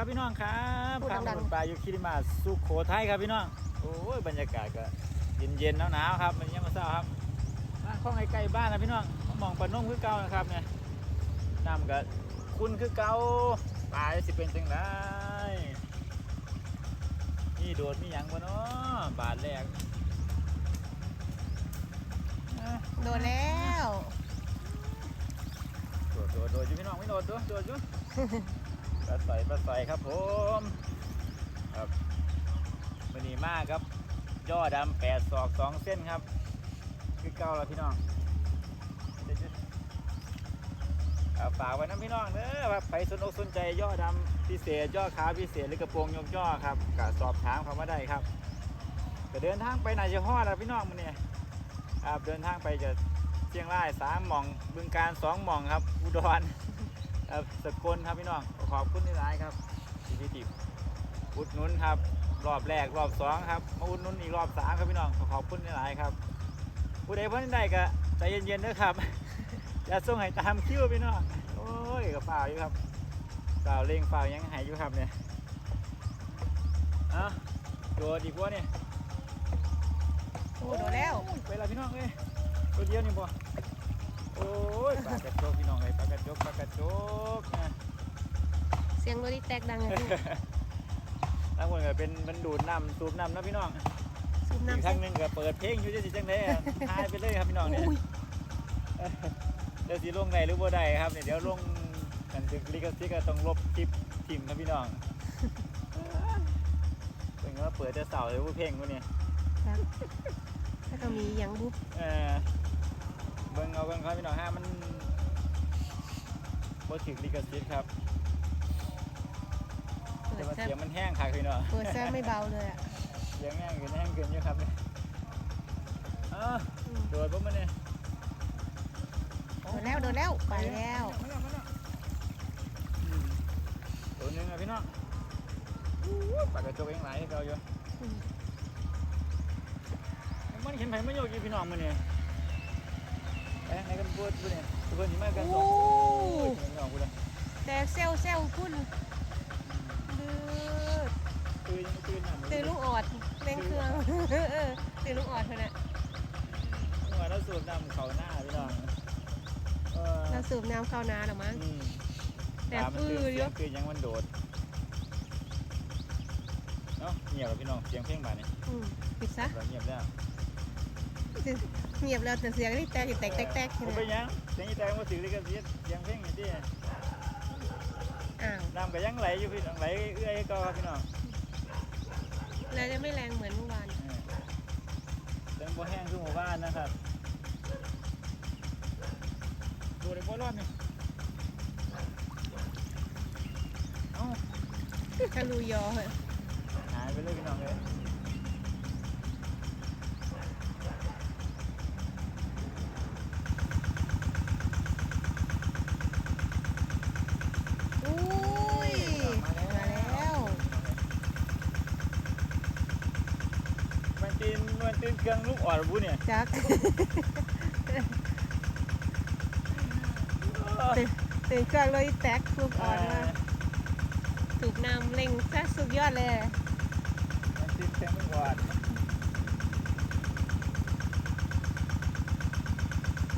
ครับพี่น้องครับพูดครับดังๆผมปลาอยู่คิริมาสุโขทัยครับพี่น้องโอ้ยบรรยากาศก็เย็นๆหนาวๆครับมันยังมาเศร้าครับมาข้องใกล้ๆบ้านนะพี่น้องมองปลานุ่มคือเก่านะครับเนี่ยน้ำก็คุณคือเก่าปลาสิเป็นจังไดนี่โดดนี่หยังวะเนาะบาทแรกอะโดนแล้วโดดโดดโดดอยู่พี่น้องไม่โดดดูโดดอยู่ ปลาใสปลาใสครับผมครับมันนีมากครับ ย่อดำแปดศอกสองเส้นครับ คือเก้าแล้วพี่น้องฝากไว้นะพี่น้องเด้อครับใครสนอกสนใจย่อดำพิเศษย่อขาพิเศษหรือกระโปรงยกย่อครับก็สอบถามเขามาได้ครับก็เดินทางไปไหนจะฮอดแล้วพี่น้องมันเนี่ยครับเดินทางไปจะเชียงรายสามหม่องบึงการสองหม่องครับ อุดรครับสกลครับพี่น้อง ขอบคุณที่ร้ายครับที่ที่ติอุดหนุนครับ รอบแรกรอบสองครับมาอุดหนุนอีกรอบสามครับพี่น้องขอบคุณที่ร้ายครับผู้ใดเพิ่นได้ก็ใจเย็นๆด้วยครับอย่าส่งให้ตามคิวพี่น้องโอ้ยกับฝ่าวอยู่ครับฝ่าวเร่งฝ่าวยังหายอยู่ครับเนี่ยเอะตัวดีกว่าเนี่ยโอ้โดนแล้วไปละพี่น้องเลยตัวเดียวนี่บ่โอ้ยปลากระจกพี่น้องเลยปลากระจกปลากระจกนะเสียงรถที่แตกดังอะพี่ทั้งหมดก็เป็นมันดูดน้ำสูบน้ำนะพี่น้องสูบอีกน้ำครั้เส้งนหนึ่งก็เปิดเพลงอยู่จะสิจังไดอะหายไปเลยครับพี่น้องเนี่ยอุ้ยเดี๋ยวสิลงได้หรือบ่ได้ครับเนี่ยเดี๋ยวลงกันถึงลิขสิทธิ์ก็ต้องลบคลิปทิมครับพี่น้องเป็นว่าเปิดจะเสาเลยผู้เพลงพวกนี้ครับแล้วก็มีหยังบุ๊บเออเบิ่งเอาเบิ่งครับพี่น้องฮะมันบ่ถึงลิขสิทธิ์ครับ เปิแต่ดว่าแซ่เสียงมันแห้งคักพี่น้องเปิดแซ่ไม่เบาเลยอะเสียงแห้งเกินแห้งเกินอยู่ครับเนี่ยอ้าวอืมโดดปุ๊บมันเนี่ยโดนแล้วโดนแล้วไปแล้วมาแล้วมาแล้วอืมตัวหนึงอะพี่น้องอู้ปากกระจกเองหลายให้เราอยู่อืมมันเห็นไผไม่โยกอยู่พี่น้องมันเนี่ยไปไหนกันพูดพูดเนี่ยทุกคนที่มากันสโอ้องพี่น้องพูดเลยแต่เซลเซลพุ่นดื ตื่นยังตื่นหนัตื่นลูกออดเร่งเครื่องเออตื่นลูกออดเท่านั้นหัวแล้วสูบน้ำเขาหน้าพี่น้องเออเราสูบน้ำเข้านาหรอมั้ง อืมแต่ตามันปื้ตื่อนเยเสียอะงคือยังมันโดดเนาะเงียบแล้วพี่น้องเสียงเพลงบาดนี่อืมปิดซะเราเงียบแล้วเงียบแล้วแต่เสียงนี่แตกแตกแตกแตกผมไปยังเสียงอีแตงว่าถือลิขสิทธิ์เสียงเพลงอย่างที่ อ้าวน้ำก็ยังไหลอยู่พี่น้องไหลเอื้อยก็ครับพี่น้องแล้วจะไม่แรงเหมือนเมื่อวานเออเสียงบ่แห้งคือหมู่บ้านนะครับดูได้บ่รอดนี่เอ้าทะลุยอเหรอหายไปเลยพี่น้องเลย อุ้ยมาแล้ว มันตีนมันตีนเครื่องลูกอ่อนบุเนี่ย จักตื่นเครื่องเลยแตกลูกอ่อนมาถูกน้ำเล็งซะสุดยอดเลยมันตีนเครื่องลูกอ่อน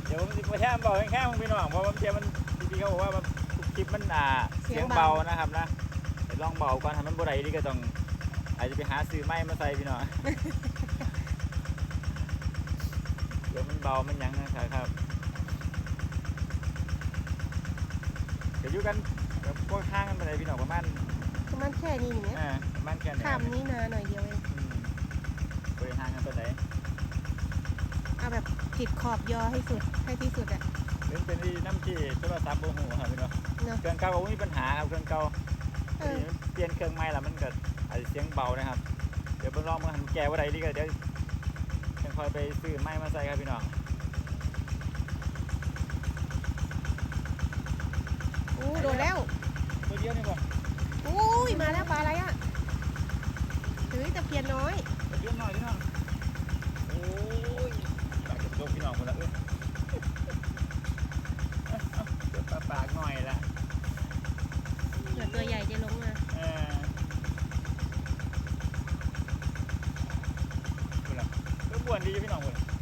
เดี๋ยวผมจะมาแท่มบอกแค่มึงพี่น้องเพราะว่าเทียมันพี่เขาบอกว่ามันคลิปมันอ่าเสียงเบานะครับนะเดี๋ยวลองเบาก่อนถ้ามันบ่ได้ดีก็ต้องอาจจะไปหาซื้อไม้มาใส่พี่น้องเดี๋ยวมัน เบามันหยังนะครับครับเดี๋ยวอยู่กันแบบพวกข้างกันไปเลยพี่น้องประมาณประมาณแค่นี้เนี่ยอ่าประมาณแค่นี้ข้ามนี้นาหน่อยเดียวเองอืมบริหารกันไปไหนเอาแบบผิดขอบยอให้สุดให้ที่สุดอะเป็นเป็นที่น้ำที่โทรศัพท์โอ้โหครับพี่น้องเนาะเครื่องเก่าก็บ่มีปัญหาครับเครื่องเก่าเอพออดีมันเปลี่ยนเครื่องใหม่แล้วมันก็อาจจะเสียงเบานะครับ เดี๋ยวเบิ่งลองมาหันแก้ว่าใดดีก็เดี๋ยวจะ คอยไปซื้อไม้มาใส่ครับพี่น้องอู้โดนแล้วตัวเดียวนี่บ่อุ้ยมาแล้วปลาอะไรอะถือแต่เพียนน้อยตัวเดียวหน่อยพี่น้องโอ้ยปากจะยกพี่น้องหมดแล้วเอ้วนดีพี่น้องเลย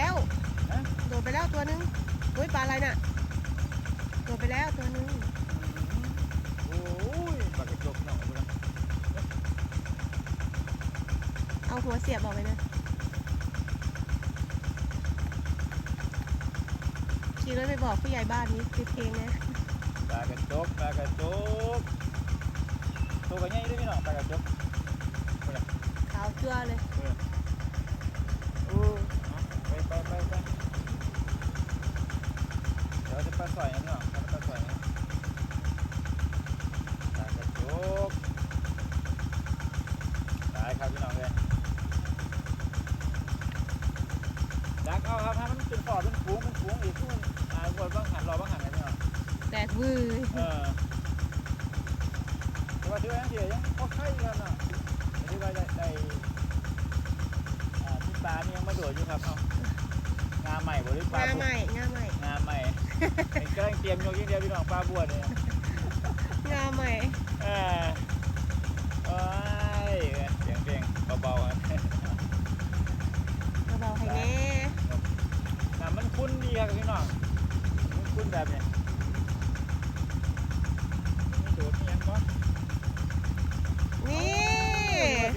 แล้วฮะโดดไปแล้วตัวหนึงอุ้ยปลาอะไรน่ะโดดไปแล้วตัวหนึงโอ้ยปากกระจกเนาะเอาไปนะเอาหัวเสียบออกไปนะขี่รถไปบอกผู้ใหญ่บ้านนี้ปิดเพลงนะปากกระจกปากกระจกตัวกันใหญ่ด้วยพี่น้องปากกระจกขาวจั่วเลย โอ้เอาไปไปไปไป เดี๋ยวจะปลาสอยนะพี่น้องปลาปลาสอยนะปากกระจกตายครับพี่น้องเลยดักเอาครับให้มันเป็นปอดเป็นฝูงเป็นฝูงอีกทุกคนอ่าวนบ้างหันรอบ้างหันเลยพี่น้อง แตกวือ เออแต่ว่าที่ว่าเดี๋ยวยังพอไข่กันเนาะที่ว่าได้ได้อ่าที่ปลานี่ยังมาโดดอยู่ครับเอางาใหม่บ่หรือปลางา บัว ใหม่งาใหม่ งาใหม่ เป็นกำลังเตรียมโยกยิ่งเดียวพี่น้องปลาบัวเนี่ย งาใหม่ เออโอ้ยเสียงเพลงเบาๆอะ เบาๆให้แน่ น้ำมัน คุ้นดีครับพี่น้องมันคุ้นแบบเนี้ยมีโดดมีหยังบ่นี่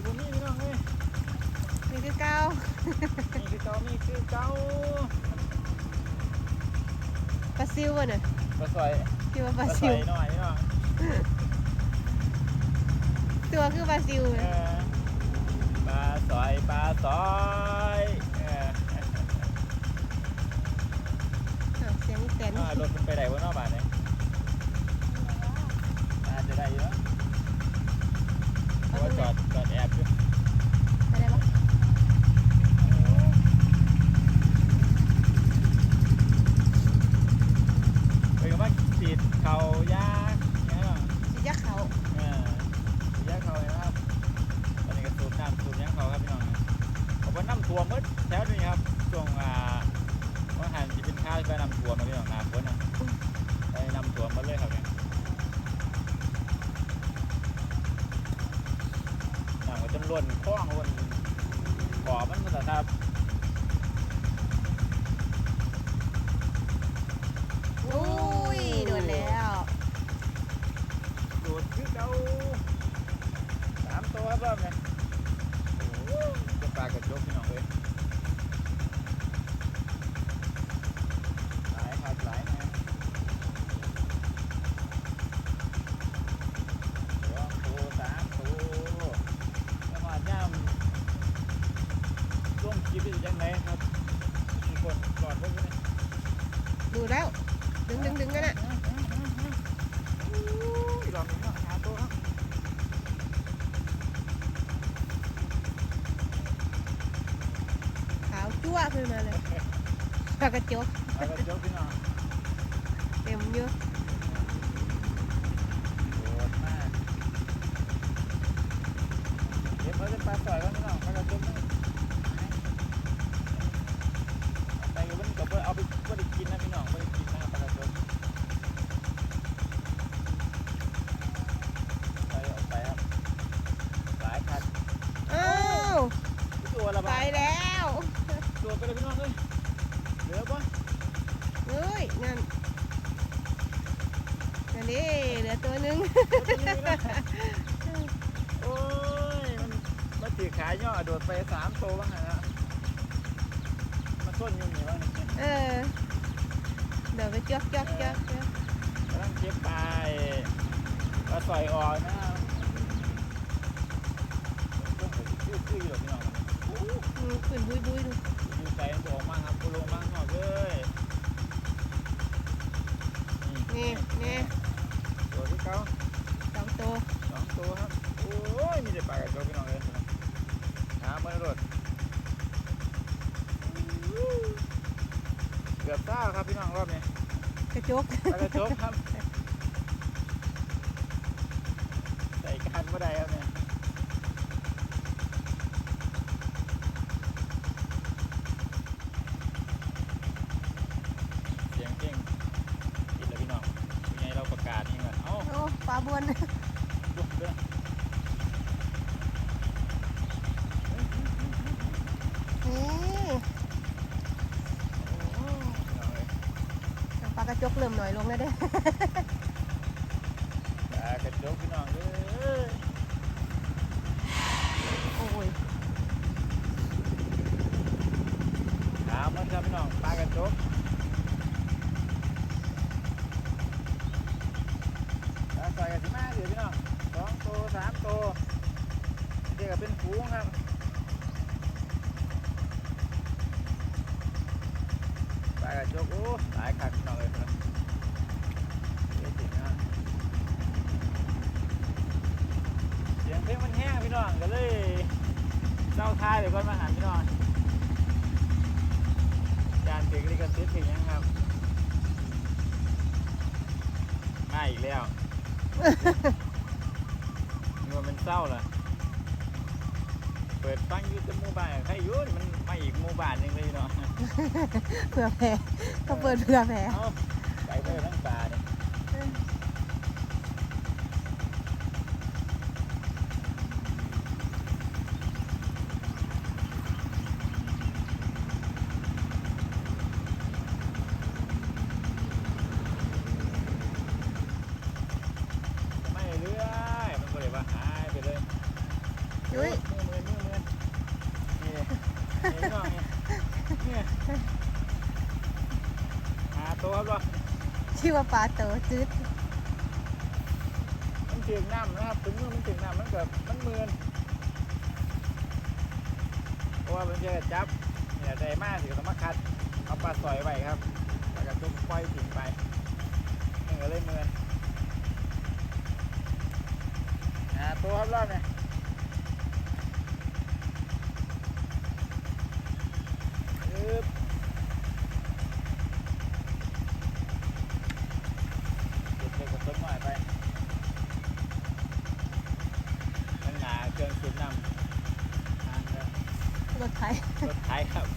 โอ้ยบ่มีพี่น้องเอ้ยนี่คือเก้านี่คือเก่านี่คือเก่าปลาซิวอะน่ะปลาสอยคิดว่าปปลาลาสซิอวยหน่อยพี่น้องตัวคือปลาซิวเอนะอปลาสอยปลาสอยเออ อ้าวเสียงอีแตน อ่ารถมันไปไหนวะเนอกบ้านเนี่ยน่าจะได้อยู่เนอะเพราะว่าจอดจอดแอบอยู่ ไปได้ปะ เฮ้ยว่าฉีดเขายากเนี่ยเนาะ สิยักเขา เออฉีดยาเขาเลยนะครับตอนนี้ก็สูบน้ำสูบหยังเขาครับพี่น้องนะผมว่าน้ำท่วมหมืดแถวนี้ครับช่วงอ่าว่าหันจะเป็นข้าวที่ไปน้ำท่วมมาพี่น้องน้ำฝนนะไปน้ำท่วมหมาเลยครับเนี่ยน้ำก็จนล้นคลองล้นบ่อมันหมดแล้วครับ อุ้ยโดนแล้ว โดดคือเก่าสามตัวครับรอบเนี่ยโอ้โหจะปลากระจกพี่น้องเลยหลายครับหลายนะสองตัวสามตัวจังหวะย่ำช่วงคลิปเป็นยังไงครับทุกคนก่อนพวกนี้ ดูแล้ว ดึงดึงดึงนั่นน่ะ อีกรอบหนึงเนาะหาตัวครับ ขาวจั่วขึ้นมาเลยปลากระจกปลากระจกพี่น้องเต็มเยอะโดดมากเดี๋ยวเขาจะปลาสอยกันพี่น้องปลากระจกนี่แต่อยู่บนกับเอาไปบ่ได้กินนะพี่น้องบ่ได้กินนะปลากระจกไปออกไปครับหลายคัน อ้าว ตัวละ ไป บาท แล้ว ตัวไปเลยพี่น้องเอ้ยเหลือปะ เฮ้ยนั่นนั่นดิเหลือตัวหนึง โอ้ย มันมันถือขา ย่อโดดไปสามตัวบ้างนะมันส้นอยู่นี่บ้างนี่เออเดี๋ยวไปจอกจอกจอกจอกกำลังเก็บปลาไอ้ปลาสอยออกนะครับคือคืออยู่หรอกพี่น้องโอ้อืมขึ้นบุยบุยดูอยู่ใจมันออกมาครับกูลงมาข้างนอกเลยนี่นี่ตัวที่เก้าสองตัวสองตัวครับโอ้ยมีแต่ปลากระจกพี่น้องเลยหาเมื่อรถเกือบเต้าครับ พี่น้องรอบนี้กระจกปลากระจกครับ ใส่กันเมื่อใดครับเนี่ยเสียงเก่งกินแล้วพี่น้องยังไงเราประกาศนี่มาเอ้า โอ้ปลาบวน ลุกเด้อ นี่ โอ้พี่น้องเอ้ย ปลากระจกเริ่มหน่อยลงแล้วเด้ ปลากระจกพี่น้องเอ้ย โอ้ย ถามมัน ครับพี่น้องปลากระจกปลาใส่กันสิมาเดี๋ยวพี่น้องสองตัวสามตัวเด็กก็เป็นฝูงครับปลากระจกโอ้หลายคันพี่น้องเลยครับเดี๋ยวสินะเสียงเพลงมันแห้งพี่น้องก็เลยเจ้าทายไปก่อนมาหันพี่น้อง จานถึงลิขสิทธิ์ถึงยังครับมาอีกแล้ว นี่ว่ามัน เศร้าเหรอเปิดฟังอยูทูบหมู่บ้านใครอยุ่นี่มันมาอีกหมู่บ้านหนึงเลยเนาะ เผื่อแผ่ก็เปิดเผื่อแผ่เอาไปเพื่อทั้งป่าเนี่ยไม่เรื่อยมันก็เลยว่าหายไปเลย ยุ้ย มือมือมือมือนี่นี่น้องนี่นี่หา ตัวครับว่าชื่อว่าปลาเต๋อจืดมันถึงน้ำนะครับ ถึงมือมันถึงน้ำมันเกิดมันมืนเพราะว่ามันจะจับเนี่ยใจมากสิก็ต้องมาคัดเอาปลาสอยไว้ครับแล้วก็ตุ้มปล่อยทิ้งไปมันก็เลยมืนหาตัวครับรอบเนี่ยอึ๊บเก็บเล็กกับต้นหน่อยไป มันหนาเครื่องสูบน้ำทางเรือ รถไถรถไถครับ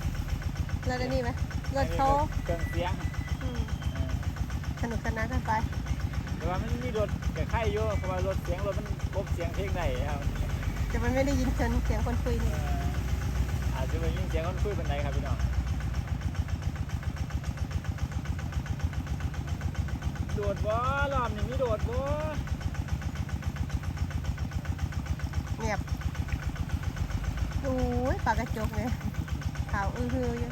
รถอันนี้ไหมรถเขาเครื่องเสียงอืมเออสนุกสนานกันไปแต่ว่ามันมีรถกับไข่อยู่เพราะว่ารถเสียงรถมันกบเสียงเพลงได้ครับแต่มันไม่ได้ยินเสียงเสียงคนคุยเอนี่ออาจจะไปยินเสียงคนคุยเป็นไรครับพี่น้องโดดบ่รอบนี้มีโดดบ่ เงียบโอ้ย ปลากระจกเนี่ยขาวอื้อฮืออยู่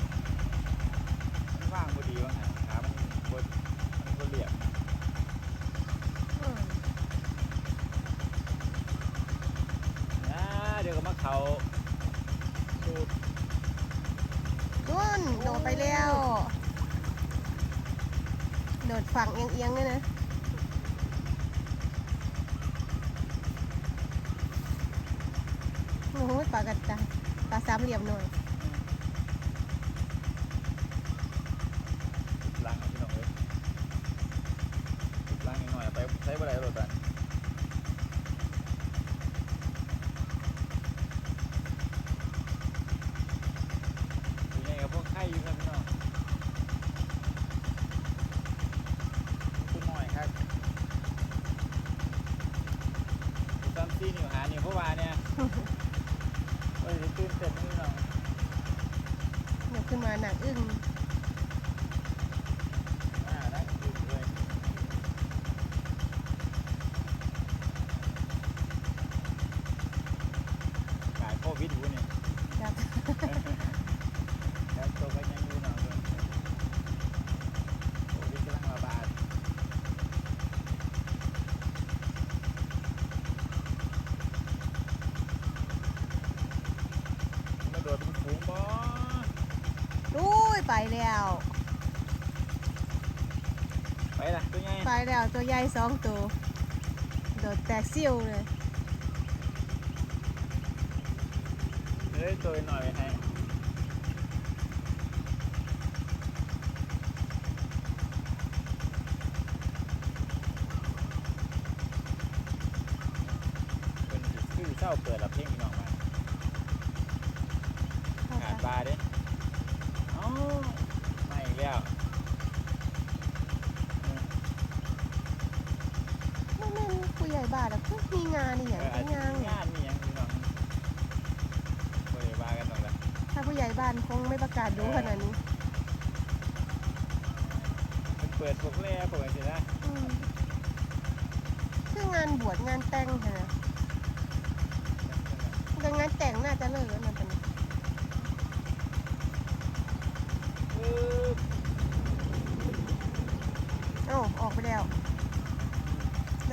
มันว่างบ่ดีว่าไงขามันบ่มันบ่เรียบอืมนะเดี๋ยวก็มาเขาดูดนุ่นโดดไปแล้ว โดดฝั่งเอียงๆเลยนะโอ้โหปลากระจายปลาสามเหลี่ยมหน่อยล้างเอาพี่น้องเลยล้างนิดหน่อยไปใช้บ่ได้รถบันอยู่ในกับพวกไข่อยู่ครับพี่น้องคุณหน่อยครับอยู่ตามซีนิวหานี่เพราะว่าเนี่ยโอ้ยตื่นเต้นนี่น้อหนูขึ้นมาหนักอึ้ง อ่าได้ตื่นเลยกายโควิดอยู่เนี่ย จับ แล้วตัวก็ยังอยู่หน่อยเลยโควิดกำลังระบาด มาโดดมันไปแล้ว ไปละตัวใหญ่ไปแล้วตัวใหญ่สองตัว โดดแตกซิ่วเลย เฮ้ยตัวหน่อยไปให้เป็นคือเศร้าเปิดรับเพลงพี่น้องมา เข้า ขาด ไป บาร์เด้เอ้าไม่อีกแล้ว ไม่แม่น ผู้ใหญ่บ้านอะคือมีงานนี่อย่างเอออาจมีจะงานมีเนี่ยงานมีหยังพี่น้องบ่ได้ว่ากันหรอกล่ะถ้าผู้ใหญ่บ้านคงไม่ประกาศดูขนาดนี้เพิ่นเปิดพวกแร่พวกอะไรสินะอืมคืองานบวชงานแต่งค่ะแต่งานแต่งน่าจะเลิกแล้วนะตอนนี้เออเอ้าออกไปแล้ว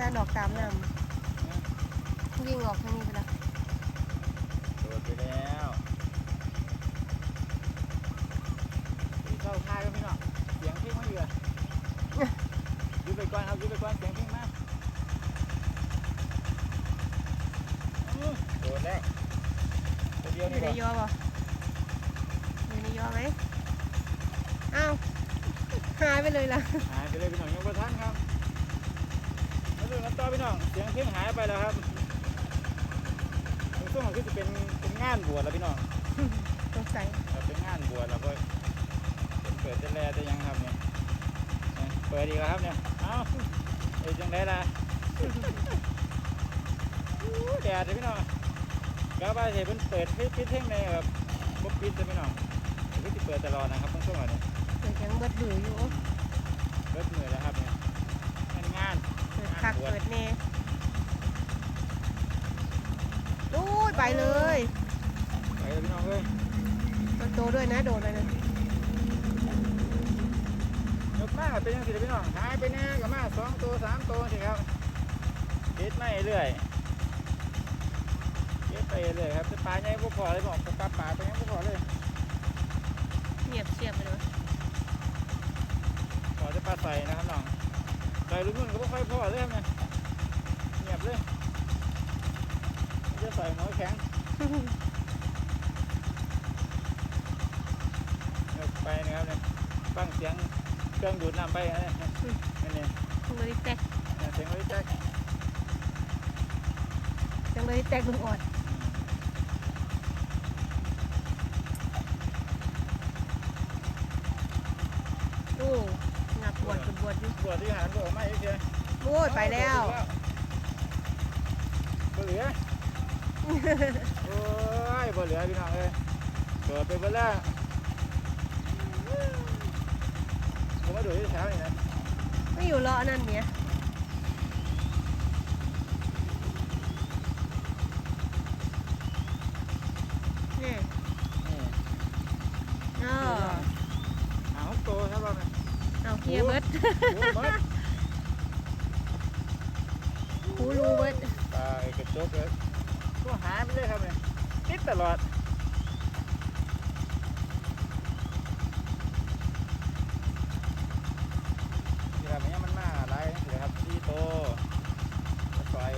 แล่นออกตามน้ำวิ่งออกทางนี้ไปแล้วโดดไปแล้วพี่เข้าค่ายก็พี่น้องเสียงเพลงมาอยู่อะอยุบไปก่อนครับอยุบไปก่อนเสียงเพลงมาอื้อโดดแล้วตัวเดียว อ นี่ ยู่ใน บ่ ยอป่ะอยู่ในยอไหมอ้าวหายไปเลยล่ะ หายไปเลยพี่น้องยังบ่ทันครับมาดูกันต่อพี่น้องเสียงเพลงหายไปแล้วครับช่วงนี้จะเป็นเป็นงานบวชแล้วพี่น้อง สงสัย เราเป็นงานบวชเราก็เป็นเปิดจะแลจะยังครับเนี่ยเนี่ยเปิดอีกแล้วครับเนี่ย เอ้าเอ้ยจังได้ละอู้แดดเลยพี่น้อง กาบาเสเป็นเปิดปิดปิดเท่งในแบบบ่ปิดเลยพี่น้องเดี๋ยวก็จะเปิดตลอดนะครับต้องช่วงนี้เกิดยังเบิดบืออยู่เลิกมือแล้วครับเนี่ยงานงานเกิดคักเกิดเน่โอ้ยไปเลยไปเลยพี่น้องเลยตัวโตด้วยนะโดดเลยนะยกมากเป็นยังสิเลยพี่น้องหายไปแน่กับมาสองตัวสามตัวสิครับเด็ดไม่เรื่อย เด็ดไปเรื่อยครับปลาใหญ่พวกพอเลยบอกปลาป่าไปยังพวกพอเลยเงียบเชียบไปเลยพอจะปลาใส่นะครับน้องใส่ลูกนุ่นก็ไม่ค่อยพอเลยครับเนี่ยเงียบเลยจะใส่หัวแข็งเงียบไปนะครับเนี่ยฟังเสียงเครื่องดูดน้ำไปนะเนี่ยนี่นี่จังเลยแตกเสียงเลยแจ๊กจังเลยแตกลุงอ่อนโอ้งับบวชกับบวชอยู่ บวชที่หารบวชไม่เฉย โอ้ยไป แล้วบ่เหลือโอ้ยบ่เหลือพี่น้องเอ้ยเกิดไปเบ่แล้วผมมาดูที่แถวนี่นะไม่อยู่เลาะนั่นเนี่ยนี่ นี่ เออ หาหกโตครับเราเนี่ย เอาเฮียเบิด โอ้ยเบิด คูรูเบิด ตายกระจกเลยก็หายไปเลยครับเนี่ยติดตลอดนี่ครับเนี่ยมันมาหลายเดี๋ยวครับที่โตปล่อย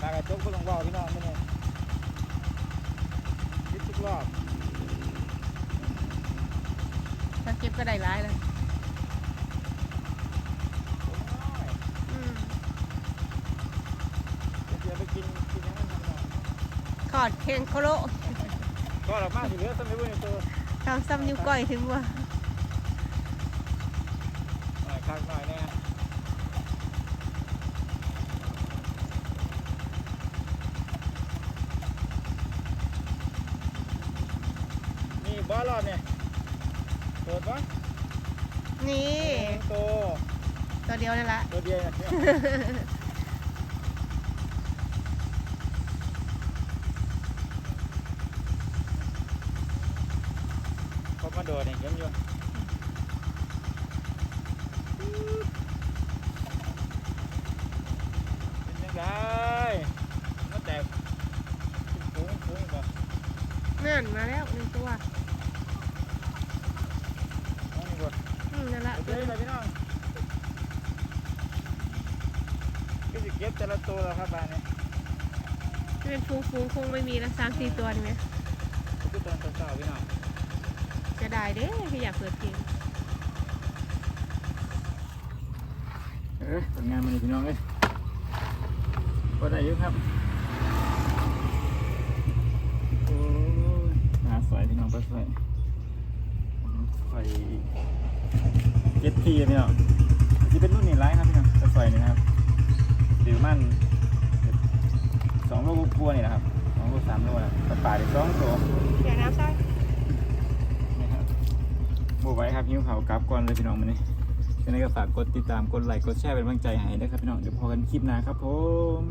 ปลากระจกก็ลงว่าวพี่น้องไม่เนี่ยติดทุก รอบถ้าเก็บก็ได้ร้ายเลยโอ้ยอืมเดี๋ยวไปกินกินยังไงทำหน่อยขอดเคนโคโลก็หลับมากสิเหลือสมัยวันนี้ตัว ทำซ้ำนิ้วก้อยถึงว่า เดียวนั่นละ ตัวเดียวเนี่ยเขามาโดดเนี่ยเยี่ยมอยู่เป็นยังไงมาแตก เป็นฝูงเป็นฝูงอีกบ่นั่นมาแล้วหนึ่งตัวละตัวแล้วครับบ้านนี้จะเป็นฟูงฟูงๆคงไม่มีละสามสี่ตัวนี่ไหมคือตอนเช้าๆพี่น้องจะได้เด้พี่อยากเปิดเพลงเออผลงานมันนี่พี่น้องเลยก็ได้เยอะครับโอ้ยหาสวยพี่น้องปลาสวยไฟเจ็ดทีพี่น้องที่เป็นรุ่นนี้ไลท์ครับพี่น้องปลาสวยนี่นะครับ ถือมันสองโลกลัวาๆนี่นะครับสองโลสามโลนะปลาป่าเด็กสองตัวเดี๋ยวน้ำใส่นี่ครับบวไว้ครับยิ้วเขากราฟก่อนเลยพี่น้องมันนี่ยังไงก็ฝากกดติดตามกดไลค์กดแชร์เป็นกำลังใจให้ด้วยครับพี่น้องเดี๋ยวพอกันคลิปหน้าครับผม